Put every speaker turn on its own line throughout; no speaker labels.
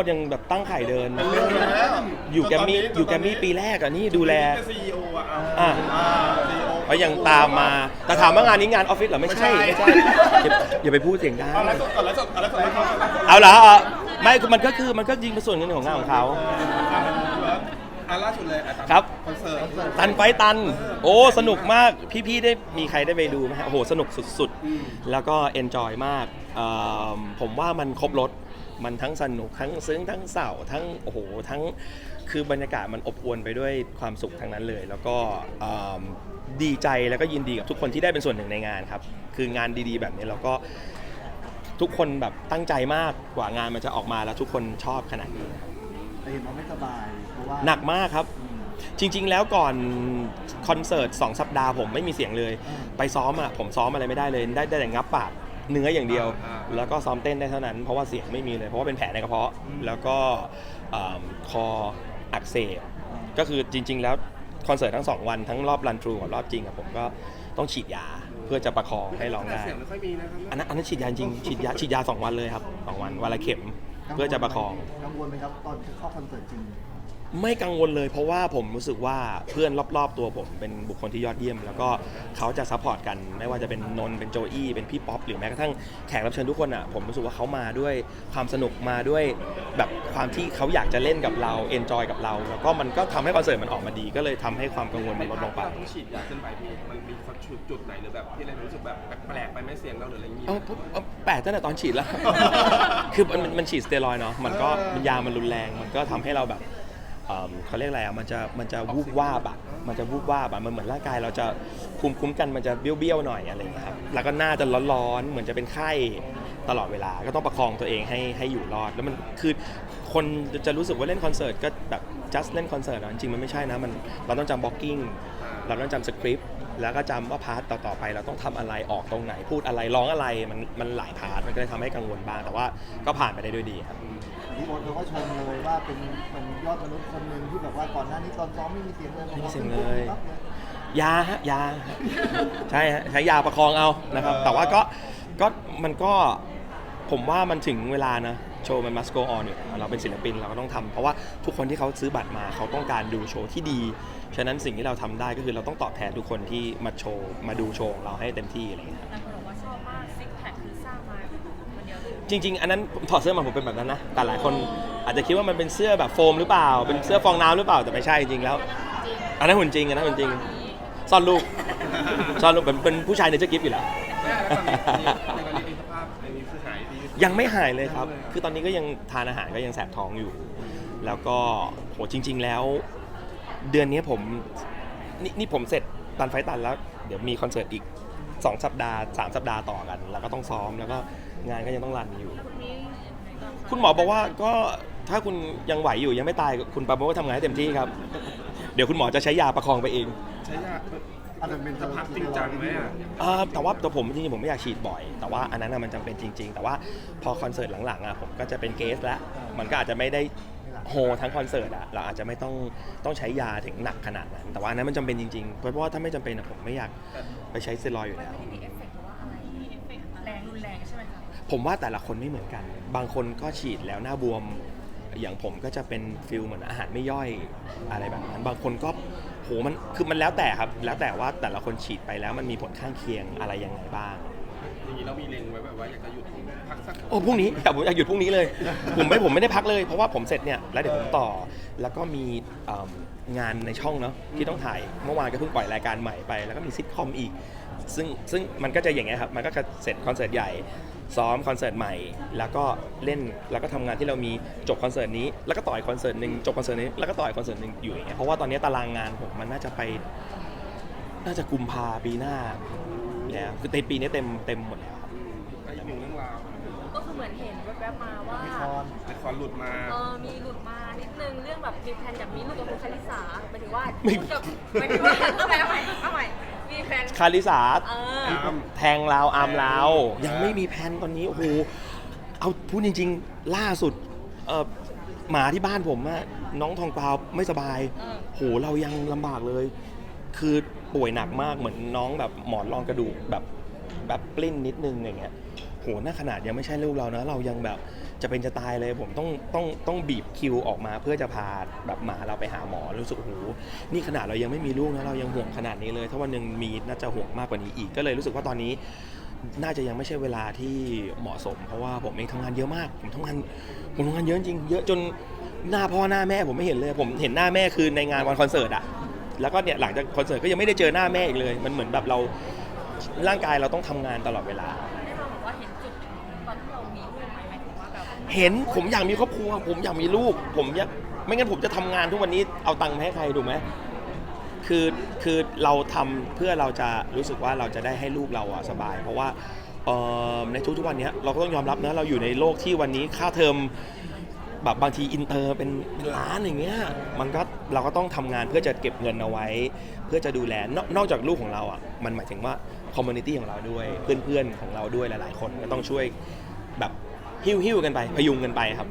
ยังแบบตั้งไข่เดิน
เป็นเรื่องแล้ว
อยู่แกรมมี่อยู่แกรมมี่ปีแรกอะนี่ดูแล
ซีอีโออะ
อะ
อ่าซีอีโอ
ก็ยังตามมาแต่ถามว่างานนี้งานออฟฟิศเหรอไม่ใช่
ไม่
ไม่
ใช่
ใช่อย่าอย่าไปพูดเสียงดัง
เอาแล้วสดก่อนแล้วสดเอาแล้วสดแล้วสดแล้วสด
เอาเหรอเอาไม่คือมันก็คือมันก็ยิงเป็นส่วนหนึ่งของงานของเขา
อะล่าสุดเลยอะ
ครับ
คอนเสิร์ต
ตันไฟตัน โอ้สนุกมากพี่ๆได้มีใครได้ไปดูไหมฮะโอ้โหสนุกสุด
อืม
ๆแล้วก็เอนจอยมากเอิ่มผมว่ามันครบรถ มันทั้งสนุกทั้งซึ้งทั้งเศร้าทั้งโอ้โหทั้งคือบรรยากาศมันอบอวลไปด้วยความสุขทั้งนั้นเลย แล้วก็เอิ่มดีใจแล้วก็ยินดีกับทุกคนที่ได้เป็นส่วนหนึ่งในงานครับ คืองานดีๆ แบบนี้เราก็ทุกคนแบบตั้งใจมากกว่างานมันจะออกมาแล้วทุกคนชอบขนาดนี้
แต่เห็นว่าไม่สบายเพราะว่า
หนักมากครับ
อืม
จริง ๆ แล้วก่อนคอนเสิร์ต2สัปดาห์ผมไม่มีเสียงเลย
อืม
ไปซ้อมอะผมซ้อมอะไรไม่ได้เลยได้ได้แต่งับปาก เนื้ออย่างเดียว
อ่า
แล้วก็ซ้อมเต้นได้เท่านั้น เพราะว่าเสียงไม่มีเลย เพราะว่าเป็นแผลในกระเพาะแล้วก็เอิ่มคออักเสบ ก็คือจริง ๆ แล้วคอนเสิร์ตทั้ง 2 วันทั้งรอบรันทรูกับรอบจริงอะผมก็ต้องฉีดยาเพื่อจะประคองให้ร้องได้
เสียงไม่ค่อยมีนะครับ
อันนั้นอันนั้นฉีดยาจริงฉีดยาฉีดยาสองวันเลยครับสองวันวันละเข็มเพื่อจะประคอง
กังวลไหมครับตอนเข้าคอนเสิร์ตจริง
ไม่กังวลเลยเพราะว่าผมรู้สึกว่าเพื่อนรอบๆ ตัวผมเป็นบุคคลที่ยอดเยี่ยม แล้วก็เขาจะซัพพอร์ตกัน ไม่ว่าจะเป็นนนท์เป็นโจอี้เป็นพี่ป๊อปหรือแม้กระทั่งแขกรับเชิญทุกคนอะผมรู้สึกว่าเขามาด้วยความสนุกมาด้วยแบบความที่เขาอยากจะเล่นกับเราเอนจอยกับเรา แล้วก็มันก็ทำให้คอนเสิร์ตมันออกมาดี ก็เลยทำให้ความกังวลมันลดลงไป
ต้องฉีดยาขึ้นไปพี่มันมีจุดจุดไหนหรือแบบที่เรารู้สึกแบบแปลกๆไปไหม่เสียงเราหรืออะไรอย่างงี้
เอาเอาแปลกตั้งแต่ตอนฉีดแล้ว คือมันมันมันฉีดสเตียรอยด์เนาะ มันก็ยามันรุนแรง มันก็ทำให้เราแบบ เอิ่มเขาเรียกอะไรอะมันจะมันจะวูบวาบอะมันจะวูบวาบอะมันเหมือนร่างกายเราจะคุมคุ้มกันมันจะเบี้ยวๆหน่อยอะไรอย่างเงี้ยครับแล้วก็หน้าจะร้อนๆเหมือนจะเป็นไข้ตลอดเวลา ก็ต้องประคองตัวเองให้ให้อยู่รอด แล้วมันคือคนจะรู้สึกว่าเล่นคอนเสิร์ตก็แบบ just เล่นคอนเสิร์ตอะจริงๆมันไม่ใช่นะมันเราต้องจำบล็อกกิ้งเราต้องจำสคริปต์แล้วก็จำว่าพาร์ทต่อๆไป เราต้องทำอะไรออกตรงไหนพูดอะไรร้องอะไรมันมันหลายพาร์ทมันก็เลยทำให้กังวลบ้างแต่ว่าก็ผ่านไปได้ด้วยดีครับ
พี่โบ๊ทเขาก็ชมเลยว่าเป็นเป็นยอดมนุษย์คนหนึ่งที่แบบว่าก่อนหน้านี้ตอนซ้อมไม่มีเสียงเลย
ไม่มีเสียงเลย
ปั๊บ
ยาฮะยาฮะใช่ฮะใช้ยาประคองเอานะครับ แต่ว่าก็ก็มันก็ ผมว่ามันถึงเวลานะโชว์มันมัสโกออนอยู่เราเป็นศิลปินเราก็ต้องทำเพราะว่าทุกคนที่เขาซื้อบัตรมาเขาต้องการดูโชว์ที่ดี ฉะนั้นสิ่งที่เราทำได้ก็คือเราต้องตอบแทนทุกคนที่มาโชว์มาดูโชว์ของเราให้เต็มที่อะไรอย่างเงี้ยครับ
แต่คนบอกว่าชอบมากซิกแพคคือสร้างมาคนเดียวเลย
จริง ๆ อันนั้นผมถอดเสื้อมาผมเป็นแบบนั้นนะแต่หลายคนอาจจะคิดว่ามันเป็นเสื้อแบบโฟมหรือเปล่า เป็นเสื้อฟองน้ำหรือเปล่าแต่ไม่ใช่จริงๆแล้ว อันนั้นหุ่นจริงอันนั้นหุ่นจริงซ่อนรูปซ่อนรูปเป็นเป็นผู้ชายในเจ้ากิฟต์อยู่แล้ว
ยดี
ยังไม่หายเลยครับ คือตอนนี้ก็ยังทานอาหารก็ยังแสบท้องอยู่ แล้วก็โหจริง ๆ แล้ว เดือนนี้ผมนี่นี่ผมเสร็จตันไฟตันแล้ว เดี๋ยวมีคอนเสิร์ตอีก 2 สัปดาห์ 3 สัปดาห์ต่อกัน แล้วก็ต้องซ้อมแล้วก็งานก็ยังต้องรันอยู่
คุณมีในตอน
คุณหมอบอกว่าก็ถ้าคุณยังไหวอยู่ยังไม่ตายคุณปาโมก็ทำงานให้เต็มที่ครับ เดี๋ยวคุณหมอจะใช้ยาประคองไปเอง
ใช้ยา
อันนั้นเป็น
จะพักจริงจังไหมอะ
เอ่อแต่ว่าตัวผมจริงๆผมไม่อยากฉีดบ่อย แต่ว่าอันนั้นนะมันจำเป็นจริง ๆ แต่ว่าพอคอนเสิร์ตหลังๆอะผมก็จะเป็นเกสแล้วมันก็อาจจะไม่ได้โฮทั้งคอนเสิร์ตอะเราอาจจะไม่ต้องต้องใช้ยาถึงหนักขนาดนั้น แต่ว่าอันนั้นมันจำเป็นจริงๆเพราะว่าถ้าไม่จำเป็นอะผมไม่อยากไปใช้สเตียรอยด์อยู่แล้ว
มีเอฟเฟกต์หรือว่าอะไรมีเอฟเฟกต์แรงรุนแรงใช่ไหมคะ
ผมว่าแต่ละคนไม่เหมือนกัน บางคนก็ฉีดแล้วหน้าบวม อย่างผมก็จะเป็นฟิลเหมือนอาหารไม่ย่อยอะไรแบบนั้น บางคนก็ โหมันคือมันแล้วแต่ครับ แล้วแต่ว่าแต่ละคนฉีดไปแล้วมันมีผลข้างเคียงอะไรยังไงบ้าง
อย่างนี้เรามีเล็งไว้แบบว่าอยากจะหยุดพักสัก
โอ้พรุ่งนี้อยากผมอยากหยุดพรุ่งนี้เลย ผมไม่ผมไม่ได้พักเลย เพราะว่าผมเสร็จเนี่ยแล้วเดี๋ยวผมต่อแล้วก็มีเอิ่มงานในช่องเนาะที่ต้องถ่ายเมื่อวานก็เพิ่งปล่อยรายการใหม่ไป แล้วก็มีซิทคอมอีก ซึ่งซึ่งมันก็จะอย่างเงี้ยครับมันก็จะเสร็จคอนเสิร์ตใหญ่ ซ้อมคอนเสิร์ตใหม่ แล้วก็เล่นแล้วก็ทำงานที่เรามีจบคอนเสิร์ตนี้ แล้วก็ต่อยคอนเสิร์ตหนึ่งจบคอนเสิร์ตนี้แล้วก็ต่อยคอนเสิร์ตหนึ่งอยู่อย่างเงี้ยเพราะว่าตอนนี้ตารางงานผมมันน่าจะไป น่าจะกุมภาปีหน้าแล้วคือในปีนี้เต็มเต็มหมดแล้วครับ
ก็อีกหนึ่งเรื่องราว
ก็คือเหมือนเห็นแวบๆมาว่า
มีคอน
ละครหลุดมา
เออมีหลุดมานิดนึงเรื่องแบบมีแพลนอยากมีลูกกับคุณคาริสาหมายถึงว่า
ไม่
พูดกับหมายถึงว่าเอาใหม่เอาใหม่เอาใหม่ มีแพลน
คาริสา
เออ
ครับ
แทงเราอาร์มเรายังไม่มีแผนตอนนี้โอ้โหเอาพูดจริง ๆ ล่าสุดเอ่อหมาที่บ้านผมอะน้องทองกวาวไม่สบาย
เออ
โหเรายังลำบากเลย คือป่วยหนักมากเหมือนน้องแบบหมอนรองกระดูกแบบแบบปลิ้นนิดนึงอย่างเงี้ยโหน่าขนาดยังไม่ใช่ลูกเรานะ เรายังแบบ จะเป็นจะตายเลยผมต้องต้องต้องบีบคิวออกมาเพื่อจะพาแบบหมาเราไปหาหมอรู้สึกโอ้โหนี่ขนาดเรายังไม่มีลูกนะเรายังห่วงขนาดนี้เลย ถ้าวันหนึ่งมีน่าจะห่วงมากกว่านี้อีกก็เลยรู้สึกว่าตอนนี้ น่าจะยังไม่ใช่เวลาที่เหมาะสม เพราะว่าผมเองทำงานเยอะมาก ผมทำงานผมทำงานเยอะจริงเยอะจนหน้าพ่อหน้าแม่ผมไม่เห็นเลย ผมเห็นหน้าแม่คือในงานวันคอนเสิร์ตอะแล้วก็เนี่ยหลังจากคอนเสิร์ตก็ยังไม่ได้เจอหน้าแม่อีกเลย มันเหมือนแบบเราร่างกายเราต้องทำงานตลอดเวลา
เห็น
ผมอยากมีครอบครัว ผมอยากมีลูก ผมอยากไม่งั้นผมจะทำงานทุกวันนี้เอาตังค์ให้ใครถูกไหมคือคือเราทำเพื่อเราจะรู้สึกว่าเราจะได้ให้ลูกเราอะสบาย เพราะว่าในทุกๆวันนี้เราก็ต้องยอมรับนะเราอยู่ในโลกที่วันนี้ค่าเทอมแบบบางทีอินเตอร์เป็นเป็นล้านอย่างเงี้ยมันก็เราก็ต้องทำงานเพื่อจะเก็บเงินเอาไว้ เพื่อจะดูแลนอนอกจากลูกของเราอะมันหมายถึงว่าคอมมูนิตี้ของเราด้วย เพื่อนๆของเราด้วยหลาย ๆ คนก็ต้องช่วยแบบ หิ้วหิ้วๆกันไป พยุงกันไปครับ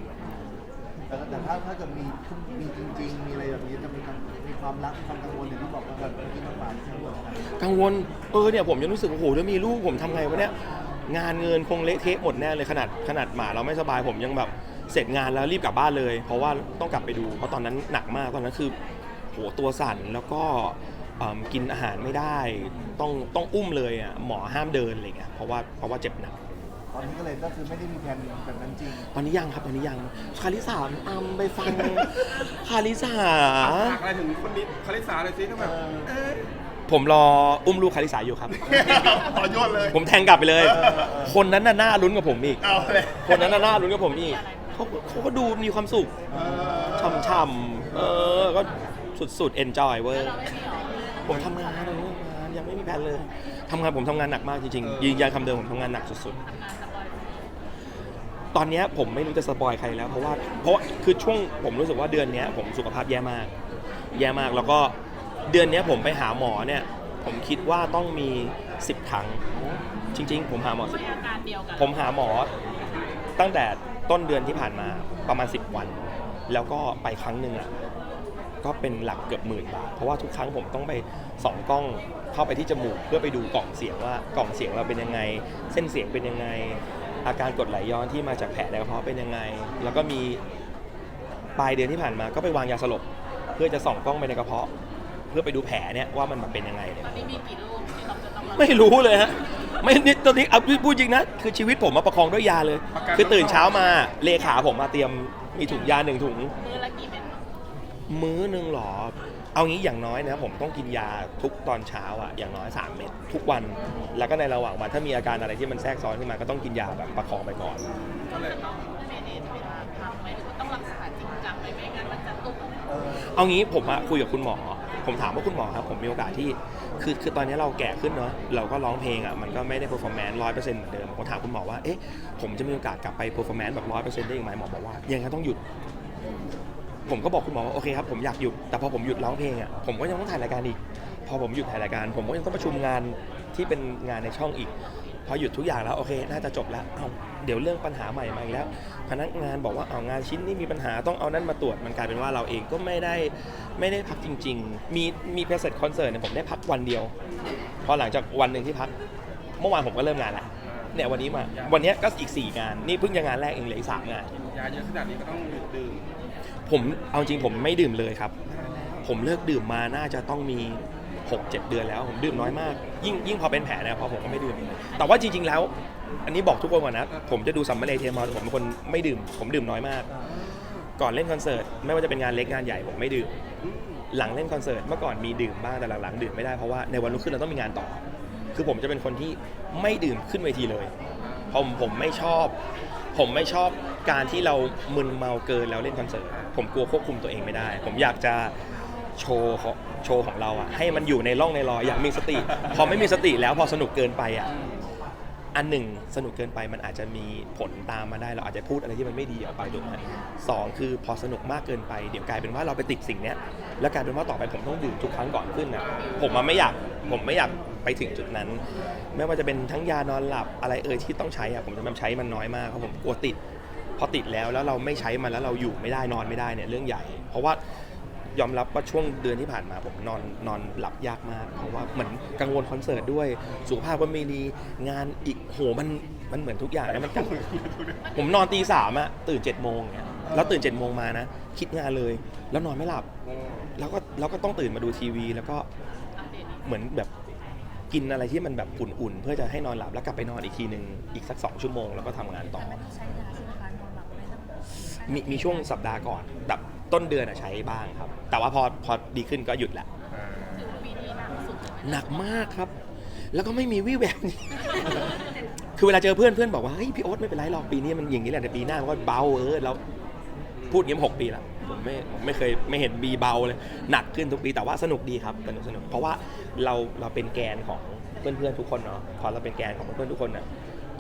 แต่แต่ถ้าถ้าเกิดมีมีจริง ๆ มีอะไรแบบนี้จะมีความมีความรักมีความกังวลอย่างที่บอกว่าแบบเมื่อกี้น้องหวานกังวลอะไร
กังวล เออเนี่ยผมยังรู้สึกโอ้โหถ้ามีลูกผมทำไงวะเนี่ย งานเงินคงเละเทะหมดแน่เลยขนาดขนาดหมาเราไม่สบายผมยังแบบเสร็จงานแล้วรีบกลับบ้านเลย เพราะว่าต้องกลับไปดู เพราะตอนนั้นหนักมากตอนนั้นคือโหตัวสั่นแล้วก็เอิ่มกินอาหารไม่ได้ ต้องต้องอุ้มเลยอะหมอห้ามเดินอะไรเงี้ยเพราะว่าเพราะว่าเจ็บหนัก
ตอนนี้ก็เลยก็คือไม่ได้มีแผนแบบนั้นจริง
ตอนนี้ยังครับตอนนี้ยังคาริสาอัมไปฟังคาริสา
ฝากอะไรถึงคนนี้คาริสาเลยสิก็แบบเอ๊ะ
ผมรออุ้มลูกคาริสาอยู่ครับ
พอโยนเลย
ผมแทงกลับไปเลย คนนั้นน่ะน่าลุ้นกับผมอีก
เอาเลย
คนนั้นน่ะน่าลุ้นกับผมอีกเขาเขาก็ดูมีความสุข
เออ
ช่ำๆเออก็สุดๆ enjoy เว้ย
เราไม่มีหรอ
ผมทำงานผมทำงานยังไม่มีแผนเลย ทำงานผมทำงานหนักมากจริงๆยืนยันคำเดิมผมทำงานหนักสุดๆ ตอนเนี้ยผมไม่รู้จะสปอยใครแล้วเพราะว่าเพราะว่าคือช่วงผมรู้สึกว่าเดือนเนี้ยผมสุขภาพแย่มาก แย่มากแล้วก็เดือนเนี้ยผมไปหาหมอเนี่ยผมคิดว่าต้องมี 10ครั้งจริง ๆ ผมหาหมอ
ไม่อาการเดียวกัน
ผมหาหมอตั้งแต่ต้นเดือนที่ผ่านมาประมาณ 10 วัน แล้วก็ไปครั้งหนึ่งอะ ก็เป็นหลักเกือบหมื่นบาทเพราะว่าทุกครั้งผมต้องไปส่องกล้องเข้าไปที่จมูก เพื่อไปดูกล่องเสียงว่ากล่องเสียงเราเป็นยังไง เส้นเสียงเป็นยังไง อาการกรดไหลย้อนที่มาจากแผลในกระเพาะเป็นยังไง แล้วก็มีปลายเดือนที่ผ่านมาก็ไปวางยาสลบเพื่อจะส่องกล้องไปในกระเพาะ เพื่อไปดูแผลเนี่ยว่ามันแบบเป็นยังไงเนี่ย
ตอนนี้มีกี่ลูกที่เราจะต้องรับ
ไม่รู้เลยฮะไม่นิดตอนนี้เอาพูดจริงนะคือชีวิตผมมาประคองด้วยยาเลย คือตื่นเช้ามาเลขาผมมาเตรียมมีถุงยาหนึ่งถุง
มือละกี่เม็ด
มื้อหนึ่งหรอ เอางี้อย่างน้อยนะผมต้องกินยาทุกตอนเช้าอะอย่างน้อย 3 เม็ดทุกวัน แล้วก็ในระหว่างวันถ้ามีอาการอะไรที่มันแทรกซ้อนขึ้นมาก็ต้องกินยาแบบประคองไปก่อน
ก็เลย
เมเนจเวลาทำไหมหรือว่าต้องรักษาจริงจังไหมไม่งั้นมันจะตุ้ม
เออ
เอางี้ผมอะคุยกับคุณหมอ ผมถามว่าคุณหมอครับผมมีโอกาสที่ คือคือตอนนี้เราแก่ขึ้นเนาะเราก็ร้องเพลงอะมันก็ไม่ได้ performance ร้อยเปอร์เซ็นต์เหมือนเดิมผมถามคุณหมอว่าเอ๊ะผมจะมีโอกาสกลับไป performance แบบร้อยเปอร์เซ็นต์ได้อีกไหมหมอบอกว่ายังไงก็ต้องหยุด ผมก็บอกคุณหมอว่าโอเคครับผมอยากหยุดแต่พอผมหยุดร้องเพลงอะผมก็ยังต้องถ่ายรายการอีก พอผมหยุดถ่ายรายการ ผมก็ยังต้องประชุมงานที่เป็นงานในช่องอีก พอหยุดทุกอย่างแล้วโอเคน่าจะจบแล้วเอาเดี๋ยวเรื่องปัญหาใหม่มาอีกแล้ว พนักงานบอกว่าเอางานชิ้นนี้มีปัญหาต้องเอานั่นมาตรวจมันกลายเป็นว่าเราเองก็ไม่ได้ไม่ได้พักจริง ๆ มีมีเพรสเซตคอนเสิร์ตเนี่ยผมได้พักวันเดียว พอหลังจากวันหนึ่งที่พัก เมื่อวานผมก็เริ่มงานแล้ว เนี่ยวันนี้มา วันเนี้ยก็อีก 4 งาน นี่เพิ่งจะงานแรกเองเหลืออีกสามงาน
ยาเยอะขนาดนี้ก็ต้องหยุดดื่ม
ผมเอาจริงผมไม่ดื่มเลยครับ ผมเลิกดื่มมาน่าจะต้องมี 6-7 เดือนแล้ว ผมดื่มน้อยมาก ยิ่งยิ่งพอเป็นแผลเนี่ยพอผมก็ไม่ดื่มเลยแต่ว่าจริง ๆ แล้ว อันนี้บอกทุกคนก่อนนะ ผมจะดูซัมเมอร์เลเทมอลผมเป็นคนไม่ดื่ม ผมดื่มน้อยมาก ก่อนเล่นคอนเสิร์ตไม่ว่าจะเป็นงานเล็กงานใหญ่ผมไม่ดื่ม หลังเล่นคอนเสิร์ตเมื่อก่อนมีดื่มบ้างแต่หลังๆดื่มไม่ได้เพราะว่าในวันรุ่งขึ้นเราต้องมีงานต่อ คือผมจะเป็นคนที่ไม่ดื่มขึ้นเวทีเลยผมผมไม่ชอบ ผมไม่ชอบการที่เรามึนเมาเกินแล้วเล่นคอนเสิร์ตผมกลัวควบคุมตัวเองไม่ได้ ผมอยากจะโชว์ของโชว์ของเราอะให้มันอยู่ในร่องในรอยอยากมีสติ พอไม่มีสติแล้วพอสนุกเกินไปอะอันหนึ่งสนุกเกินไปมันอาจจะมีผลตามมาได้เราอาจจะพูดอะไรที่มันไม่ดีออกไปถูกไหมสองคือพอสนุกมากเกินไปเดี๋ยวกลายเป็นว่าเราไปติดสิ่งเนี้ยแล้วกลายเป็นว่าต่อไปผมต้องดื่มทุกครั้งก่อนขึ้นนะผมมันไม่อยากผมไม่อยาก ไปถึงจุดนั้น ไม่ว่าจะเป็นทั้งยานอนหลับอะไรเอ่ยที่ต้องใช้อะผมจะมันใช้มันน้อยมากเพราะผมกลัวติด พอติดแล้วแล้วเราไม่ใช้มันแล้วเราอยู่ไม่ได้นอนไม่ได้เนี่ยเรื่องใหญ่ เพราะว่ายอมรับว่าช่วงเดือนที่ผ่านมาผมนอนนอนหลับยากมาก เพราะว่าเหมือนกังวลคอนเสิร์ตด้วยสุขภาพก็ไม่ดีงานอีกโหมันมันเหมือนทุกอย่างนะมันกลับผมนอนตีสามอะตื่นเจ็ดโมงเนี่ยแล้วตื่นเจ็ดโมงมานะ คิดงานเลย แล้วนอนไม่หลับ แล้วก็แล้วก็ต้องตื่นมาดูทีวี แล้วก็เหมือนแบบ กินอะไรที่มันแบบอุ่นๆ เพื่อจะให้นอนหลับแล้วกลับไปนอนอีกทีหนึ่งอีกสักสองชั่วโมงแล้วก็ทำงานต่อ
แต่ไม่ต้องใช้ยาใช่ไหมคะนอนหลับไม่ต้อง
มีมีช่วงสัปดาห์ก่อนแบบต้นเดือนอะใช้บ้างครับ แต่ว่าพอพอดีขึ้นก็หยุดละ
ถือว่าปีนี้หนักสุดเลยไหม
หนักมากครับ แล้วก็ไม่มีวี่แววคือเวลาเจอเพื่อนเพื่อนบอกว่าเฮ้ยพี่โอ๊ตไม่เป็นไรหรอกปีนี้มันอย่างนี้แหละแต่ปีหน้ามันก็เบาเออเราพูดอย่างนี้มาหกปีแล้ว ผมไม่ไม่เคยไม่เห็นบีเบาเลย หนักขึ้นทุกปีแต่ว่าสนุกดีครับสนุกสนุกเพราะว่าเราเราเป็นแกนของเพื่อนๆทุกคนเนาะพอเราเป็นแกนของเพื่อนๆทุกคนน่ะ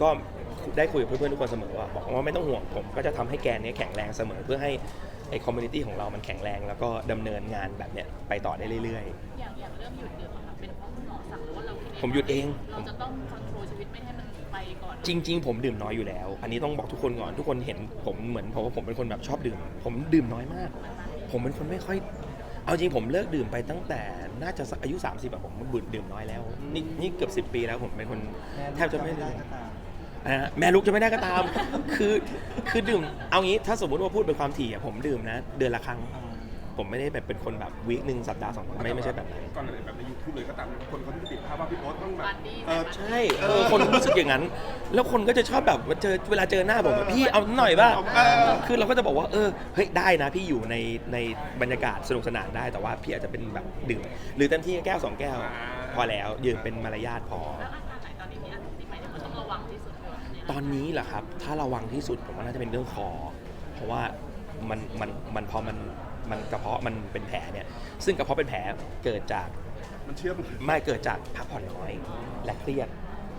ก็ได้คุยกับเพื่อนๆทุกคนเสมอว่าบอกว่าไม่ต้องห่วงผมก็จะทำให้แกนนี้แข็งแรงเสมอเพื่อให้ไอคอมมูนิตี้ของเรามันแข็งแรง แล้วก็ดำเนินงานแบบเนี้ยไปต่อได้เรื่อยๆ
อย่างอย่างเริ่มหยุดดื่มอะค่ะเป็นเพราะคุณหมอสั่งหรือว่าเราคิด
ผมหยุดเอง
เราจะต้องคอนโทรลชีวิตไม่ให้มันไปก่อน
จริง ๆ ผมดื่มน้อยอยู่แล้ว อันนี้ต้องบอกทุกคนก่อนทุกคนเห็นผมเหมือนเพราะว่าผมเป็นคนแบบชอบดื่ม ผมดื่มน้อยมาก ผมเป็นคนไม่ค่อย เอาจริงผมเลิกดื่มไปตั้งแต่น่าจะสักอายุ 30แบบผมดื่มดื่มน้อยแล้วนี่นี่เกือบ10 ปีแล้วผมเป็นคนแทบจะไม่
ได้
ดื่ม
ก็ตาม
อ่าแม่ลุกจะไม่ได้ก็ตาม คือคือดื่มเอางี้ถ้าสมมติว่าพูดเป็นความถี่อะผมดื่มนะ เดือนละครั้ง ผมไม่ได้แบบเป็นคนแบบวีคหนึ่งสัปดาห์สองวันไม่ไม่ใช่แบบนั้น
ก่อนอื่นแบบในยูทูบเลยก็ตามคนเขาที่ติดภาพว่าพี่โอ๊ตต้องแบบ
ปาร์ตี้
เออ
ใช่เออคนรู้สึกอย่างนั้น แล้วคนก็จะชอบแบบว่าเจอเวลาเจอหน้าผมอะพี่เอาหน่อยบ้าง
เออ
คือเราก็จะบอกว่าเออเฮ้ยได้นะพี่อยู่ในในบรรยากาศสนุกสนานได้แต่ว่าพี่อาจจะเป็นแบบดื่มหรือเต็มที่แก้วสองแก้ว พอแล้วยืนเป็นมารยาทพอ
แล้วอาการไหนตอนนี้ที่อันที่หมายถึงว่าต้องระวังที่สุดเลยเนี่ย
ตอนนี้แหละครับ ถ้าระวังที่สุดผมว่าน่าจะเป็นเรื่องคอ เพราะว่ามันมันมันพอมัน มันกระเพาะมันเป็นแผลเนี่ยซึ่งกระเพาะเป็นแผลเกิดจาก
มันเชื่อม
ไม่เกิดจากพักผ่อนน้อยและเครียด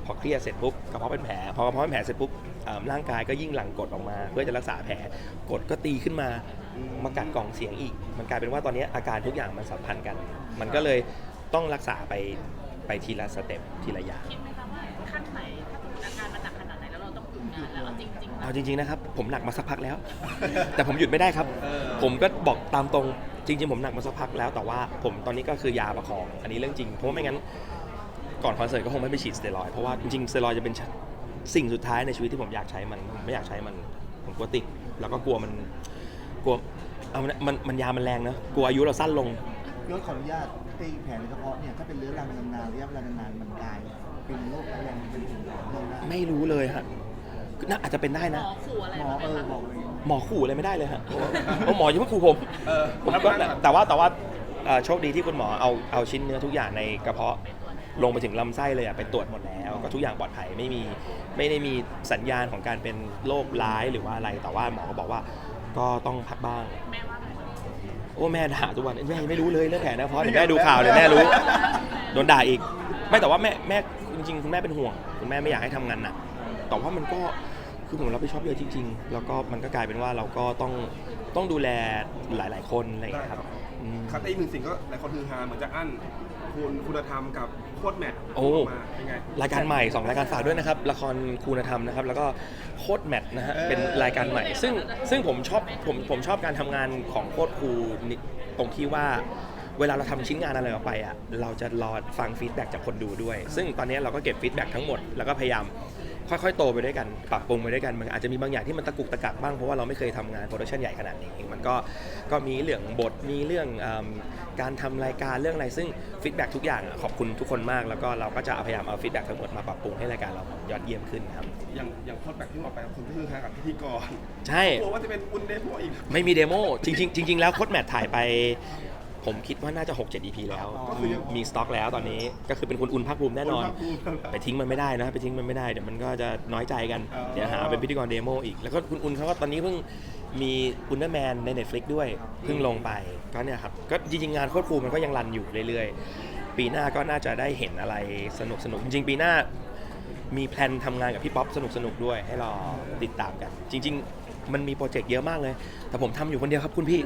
พอเครียดเสร็จปุ๊บกระเพาะเป็นแผลพอกระเพาะเป็นแผลเสร็จปุ๊บเอิ่มร่างกายก็ยิ่งหลั่งกรดออกมา เพื่อจะรักษาแผลกรดก็ตีขึ้นมามากัดกล่องเสียงอีก มันกลายเป็นว่าตอนนี้อาการทุกอย่างมันสัมพันธ์กัน มันก็เลยต้องรักษาไปไปทีละสเต็ปทีละอย่าง
คิดไหมคะว่าขั้นไหนถ้า ยุดงานแล้วเอาจริงๆนะ
เอาจริงๆนะครับ ผมหนักมาสักพักแล้ว แต่ผมหยุดไม่ได้ครับ ผมก็บอกตามตรงจริง ๆ ผมหนักมาสักพักแล้ว แต่ว่าผมตอนนี้ก็คือยาประคองอันนี้เรื่องจริงเพราะว่าไม่งั้นก่อนคอนเสิร์ตก็คงไม่ไปฉีดสเตียรอยด์เพราะว่าจริงๆสเตียรอยด์จะเป็นสิ่งสุดท้ายในชีวิตที่ผมอยากใช้มันผมไม่อยากใช้มันผมกลัวติดแล้วก็กลัวมันกลัวเอามันมันมันยามันแรงนะกลัวอายุเราสั้นลง
ยศขออนุญาตไอ้แผลในกระเพาะเนี่ยถ้าเป็นเรื้อรังนานๆระยะเวลานานๆมันกลายเป็นโรคร้ายแรงเป็นถึงเรื่องได้
ไม่รู้เลยฮะ น่าอาจจะเป็นได้
หม
นะ
อขู่อะไร
หมอ
มาไหม
เออ
คะ
บอกเลย
หมอขู่อะไรไม่ได้เลยฮะเพราะหมอยังไม่ขู่ผม
เออ
ผมก็แต่ว่าแต่ว่าเอ่อโชคดีที่คุณหมอเอาเอาชิ้นเนื้อทุกอย่างในกระเพาะลงไปถึงลำไส้เลยอะไปตรวจหมดแล้ว ก็ทุกอย่างปลอดภัยไม่มีไม่ได้มีสัญญาณของการเป็นโรคร้ายหรือว่าอะไรแต่ว่าหมอก็บอกว่าก็ต้องพักบ้าง
แม่ว่าไง
โอ้แม่ด่าทุกวันแม่ไม่รู้เลยเรื่องแผลนะเพราะเดี๋ยวแม่ดูข่าวเดี๋ยวแม่รู้ โดนด่าอีก ไม่แต่ว่าแม่แม่จริงๆคุณแม่เป็นห่วง คุณแม่ไม่อยากให้ทำงานหนักแต่ว่ามันก็ คือผมรับผิดชอบเยอะจริง ๆ แล้วก็มันก็กลายเป็นว่าเราก็ต้องต้องดูแลหลาย ๆ คนอะไรอย่างเงี้ยครับอืม
ครับแต่อีกหนึ่งสิ่งก็หลายคนฮือฮาเหมือนจะอั้นคุณคุณธรรมกับโคตรแมท
โอ้
มาเป็นไง
รายการใหม่ 2 รายการฝากด้วยนะครับ ละครคุณธรรมนะครับ แล้วก็โคตรแมทนะฮะ
เออ
เป็นรายการใหม่ ซึ่งซึ่งผมชอบผมผมชอบการทำงานของโคตรครูนิตรงที่ว่า เวลาเราทำชิ้นงานอะไรออกไปอะเราจะรอฟังฟีดแบ็กจากคนดูด้วย ซึ่งตอนนี้เราก็เก็บฟีดแบ็กทั้งหมด แล้วก็พยายาม ค่อยๆ โตไปด้วยกัน ปรับปรุงไปด้วยกัน มันอาจจะมีบางอย่างที่มันตะกุกตะกักบ้าง เพราะว่าเราไม่เคยทำงานโปรดักชันใหญ่ขนาดนี้ มันก็ ก็มีเรื่องบท มีเรื่องอการทำรายการ เรื่องอะไร ซึ่งฟีดแบ็กทุกอย่างขอบคุณทุกคนมาก แล้วก็เราก็จะพยายามเอาฟีดแบ็กทั้งหมดมาปรับปรุงให้รายการเรายอดเยี่ยมขึ้นครับ
อย่างอย่างโคตรแมทที่บอกไปคนที่ฮือฮากับพิธีกร
ใช่
กลัวว่าจะเป็นอุนเดโมอีก
ไม่มีเดโมจริงๆจริง ๆ แล้วโค้ดแมทถ่ายไป ผมคิดว่าน่าจะ 6 7 EP แล้ว
ก็คือยัง
มีสต็อกแล้วตอนนี้ก็คือเป็นคุณอุ่นภาคภูมิแน่นอน
คุณภาคภูมิ
ไปทิ้งมันไม่ได้นะไปทิ้งมันไม่ได้เดี๋ยวมันก็จะน้อยใจกัน
อ๋อ
เดี๋ยวหาเป็นพิธีกรเดโมอีก แล้วก็คุณอุ่นเขาก็ตอนนี้เพิ่งมีอุลตร้าแมนใน Netflix ด้วย เพิ่งลงไปก็เนี่ยครับ ก็จริงๆงานโคตรครูมันก็ยังรันอยู่เรื่อยๆ ปีหน้าก็น่าจะได้เห็นอะไรสนุกสนุกๆจริงๆ ปีหน้ามีแพลนทำงานกับพี่ป๊อปสนุกสนุกๆด้วยให้รอติดตามกัน จริง ๆ มันมีโปรเจกต์เยอะมากเลย แต่ผมทำอยู่คนเดียวครับคุณพี่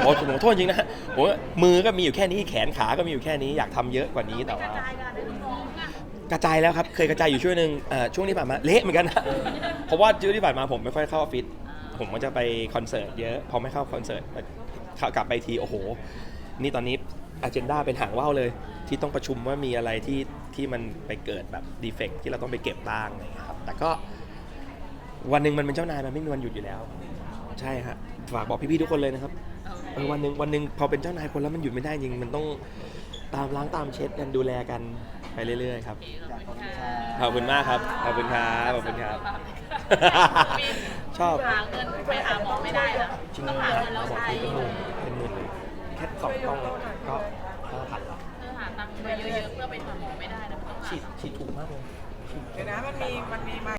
โอ้ผมขอโทษจริงนะผมว่ามือก็มีอยู่แค่นี้แขนขาก็มีอยู่แค่นี้อยากทำเยอะกว่านี้แต่ว่า
กระจายกันได้น้องๆอะ
กระจายแล้วครับ เคยกระจายอยู่ช่วงหนึ่งเอ่อช่วงที่ผ่านมาเละเหมือนกันนะ เพราะว่าช่วงที่ผ่านมาผมไม่ค่อยเข้าออฟฟิศ ผมก็จะไปคอนเสิร์ตเยอะ พอไม่เข้าคอนเสิร์ตเข้ากลับไปทีโอ้โห นี่ตอนนี้อ g e n d a เป็นหางว่าวเลย ที่ต้องประชุมว่ามีอะไรที่ที่มันไปเกิดแบบดีเฟกที่เราต้องไปเก็บบ้างอะไรอย่างเงี้ยครับ แต่ก็ วันหนึ่งมันเป็นเจ้านายมันไม่มีวันหยุดอยู่แล้ว ใช่ฮะฝากบอกพี่ๆทุกคนเลยนะครับเออวันหนึ่งวันหนึ่งพอเป็นเจ้านายคนแล้วมันหยุดไม่ได้จริงมันต้องตามล้างตามเช็ดกันดูแลกันไปเรื่อยๆครับขอบคุณมากครับขอบคุณครับขอบคุณครับ ชอบ
หาเงินไปหาหมอไม่ได้นะ
จริง
ต้องหาเงินแล้วใช้
เป็นหมื่นเป็นหมื่นเลยแค่สองกล้องก็ห้าพันละ
เออหาตังค์มาเยอะๆเพื่อไปหาหมอไม่ได้นะต้องหา
ฉีดฉีดถูกมากเลย
เดี๋ยวนะมันมีมันมีมา